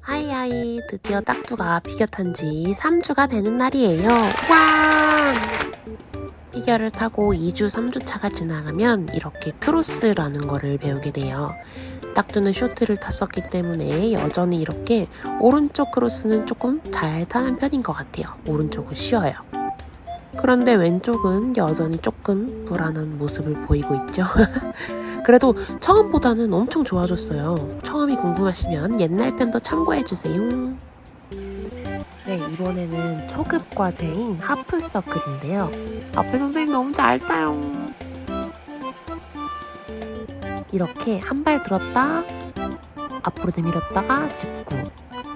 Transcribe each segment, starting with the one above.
하이하이 드디어 딱두가 피겨 탄 지 3주가 되는 날이에요. 와! 피겨를 타고 2주, 3주 차가 지나가면 이렇게 크로스라는 거를 배우게 돼요. 딱두는 쇼트를 탔었기 때문에 여전히 이렇게 오른쪽 크로스는 조금 잘 타는 편인 것 같아요. 오른쪽은 쉬워요. 그런데 왼쪽은 여전히 조금 불안한 모습을 보이고 있죠. 그래도 처음보다는 엄청 좋아졌어요. 처음이 궁금하시면 옛날 편도 참고해주세요. 네, 이번에는 초급 과제인 하프 서클인데요. 앞에 선생님 너무 잘 타요. 이렇게 한 발 들었다, 앞으로 내밀었다가 짚고,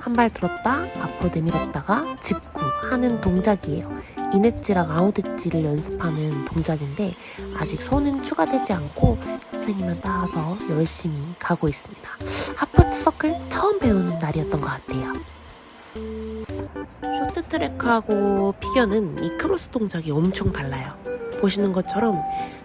한 발 들었다, 앞으로 내밀었다가 짚고 하는 동작이에요. 이넷지랑 아웃엣지를 연습하는 동작인데 아직 손은 추가되지 않고 선생님은 따라서 열심히 가고 있습니다. 하프 서클 처음 배우는 날이었던 것 같아요. 쇼트 트랙하고 피겨는 이 크로스 동작이 엄청 달라요. 보시는 것처럼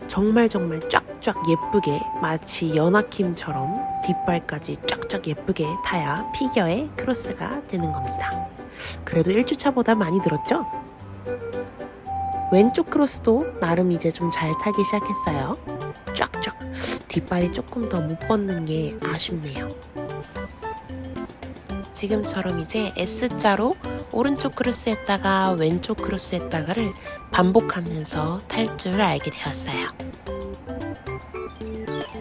정말 정말 쫙쫙 예쁘게 마치 연하킴처럼 뒷발까지 쫙쫙 예쁘게 타야 피겨의 크로스가 되는 겁니다. 그래도 1주차보다 많이 들었죠? 왼쪽 크로스도 나름 이제 좀 잘 타기 시작했어요. 쫙쫙 뒷발이 조금 더 못 뻗는 게 아쉽네요. 지금처럼 이제 S자로 오른쪽 크로스 했다가 왼쪽 크로스 했다가를 반복하면서 탈 줄 알게 되었어요.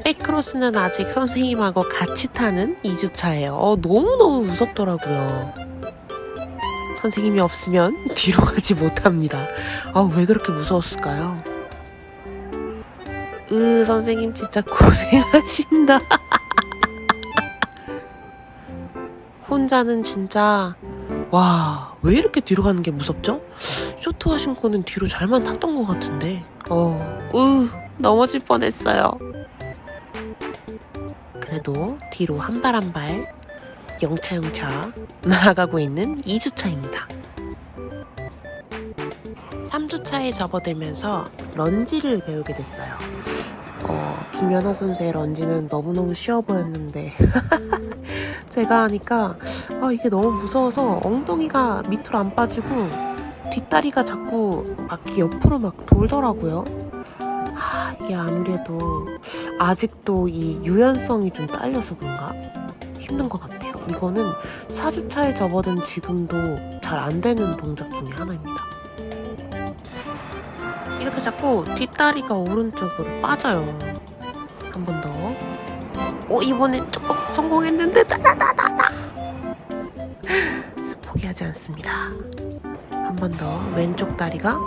백크로스는 아직 선생님하고 같이 타는 2주차예요. 어, 너무너무 무섭더라고요. 선생님이 없으면 뒤로 가지 못합니다. 아, 왜 그렇게 무서웠을까요? 으, 선생님 진짜 고생하신다. 혼자는 진짜 와, 왜 이렇게 뒤로 가는 게 무섭죠? 쇼트 하신 거는 뒤로 잘만 탔던 것 같은데. 어, 으, 넘어질 뻔했어요. 그래도 뒤로 한 발 한발 영차영차 나아가고 있는 2주차입니다. 3주차에 접어들면서 런지를 배우게 됐어요. 어, 김연아 선수의 런지는 너무너무 쉬워 보였는데 제가 하니까 아, 이게 너무 무서워서 엉덩이가 밑으로 안 빠지고 뒷다리가 자꾸 바퀴 옆으로 막 돌더라고요. 아, 이게 아무래도 아직도 이 유연성이 좀 딸려서 그런가 힘든 것 같아요. 이거는 4주차에 접어든 지금도 잘 안 되는 동작 중에 하나입니다. 이렇게 자꾸 뒷다리가 오른쪽으로 빠져요. 한 번 더. 오, 이번에 조금 성공했는데, 따다다다다. 포기하지 않습니다. 한 번 더 왼쪽 다리가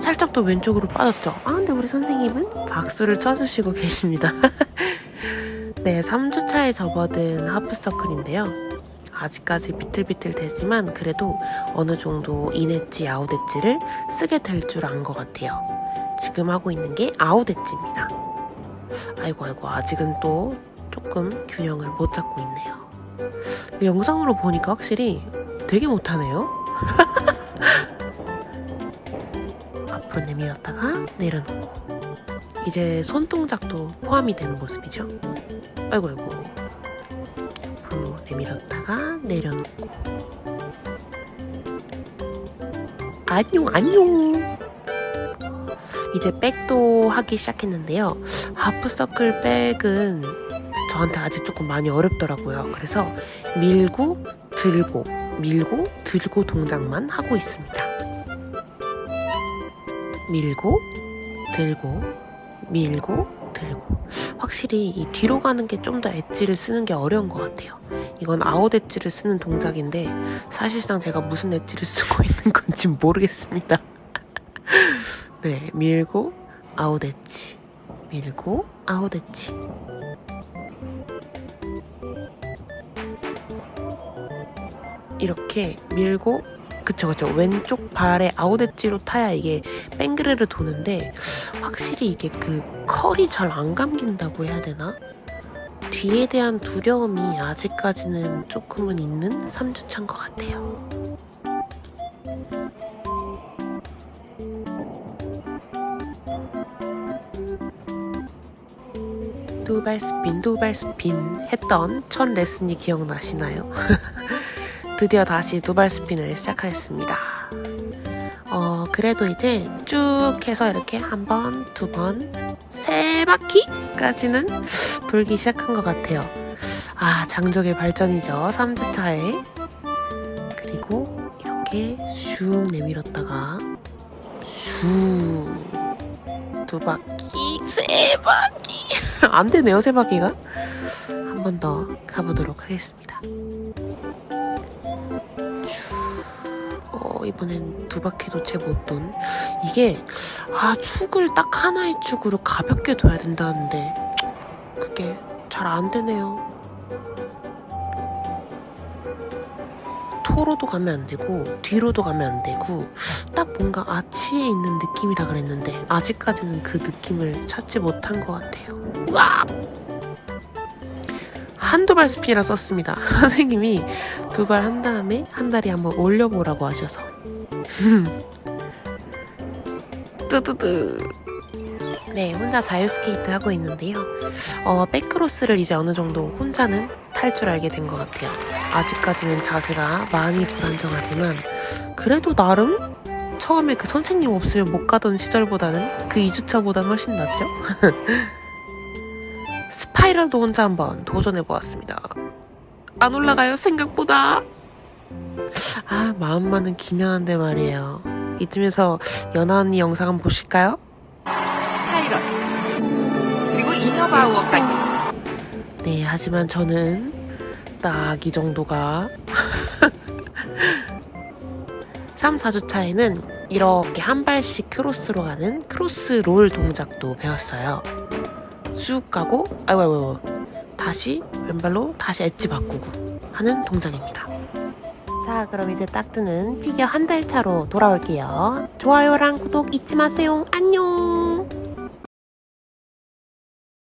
살짝 더 왼쪽으로 빠졌죠. 아, 근데 우리 선생님은 박수를 쳐주시고 계십니다. 네, 3주차에 접어든 하프서클인데요. 아직까지 비틀비틀 되지만 그래도 어느 정도 인엣지, 아웃엣지를 쓰게 될 줄 안 것 같아요. 지금 하고 있는 게 아웃엣지입니다. 아이고 아이고 아직은 또 조금 균형을 못 잡고 있네요. 영상으로 보니까 확실히 되게 못하네요. 앞으로 내밀었다가 내려놓고 이제 손동작도 포함이 되는 모습이죠. 아이고 아이고 앞으로 내밀었다가 내려놓고 안녕 안녕 이제 백도 하기 시작했는데요. 하프서클 백은 저한테 아직 조금 많이 어렵더라고요. 그래서 밀고 들고 밀고 들고 동작만 하고 있습니다. 밀고 들고 밀고 들고 확실히 이 뒤로 가는 게 좀 더 엣지를 쓰는 게 어려운 것 같아요. 이건 아웃 엣지를 쓰는 동작인데 사실상 제가 무슨 엣지를 쓰고 있는 건지 모르겠습니다. 네, 밀고 아웃 엣지 밀고 아웃 엣지 이렇게 밀고 그쵸 그쵸 왼쪽 발에 아웃 엣지로 타야 이게 뺑그르르 도는데 확실히 이게 그 컬이 잘 안 감긴다고 해야 되나? 뒤에 대한 두려움이 아직까지는 조금은 있는 3주차인 것 같아요. 두발 스핀 두발 스핀 했던 첫 레슨이 기억나시나요? 드디어 다시 두발 스핀을 시작하였습니다. 어 그래도 이제 쭉 해서 이렇게 한 번, 두 번, 세 바퀴까지는 돌기 시작한 것 같아요. 아 장족의 발전이죠. 3주차에 그리고 이렇게 슉 내밀었다가 슉두 바퀴, 세 바퀴 안 되네요 세 바퀴가 한 번 더 가보도록 하겠습니다. 이번엔 두 바퀴도 채 못 돈. 이게, 아, 축을 딱 하나의 축으로 가볍게 둬야 된다는데, 그게 잘 안 되네요. 토로도 가면 안 되고, 뒤로도 가면 안 되고, 딱 뭔가 아치에 있는 느낌이라 그랬는데, 아직까지는 그 느낌을 찾지 못한 것 같아요. 우와! 한두 발 스피라 썼습니다. 선생님이 두 발 한 다음에 한 다리 한번 올려보라고 하셔서. 뜨뜨뜨. 네, 혼자 자유 스케이트 하고 있는데요. 어, 백크로스를 이제 어느 정도 혼자는 탈 줄 알게 된 것 같아요. 아직까지는 자세가 많이 불안정하지만, 그래도 나름 처음에 그 선생님 없으면 못 가던 시절보다는 그 2주차보다는 훨씬 낫죠? 스파이럴도 혼자 한번 도전해 보았습니다. 안 올라가요, 생각보다. 아, 마음만은 기묘한데 말이에요. 이쯤에서 연아 언니 영상 한번 보실까요? 스파이럴 그리고 이너바우어까지 네, 하지만 저는 딱 이 정도가 3, 4주 차에는 이렇게 한 발씩 크로스로 가는 크로스 롤 동작도 배웠어요. 쑥 가고, 아이고, 아이고. 다시 왼발로 다시 엣지 바꾸고 하는 동작입니다. 자, 그럼 이제 딱두는 피겨 한 달 차로 돌아올게요. 좋아요랑 구독 잊지 마세요. 안녕!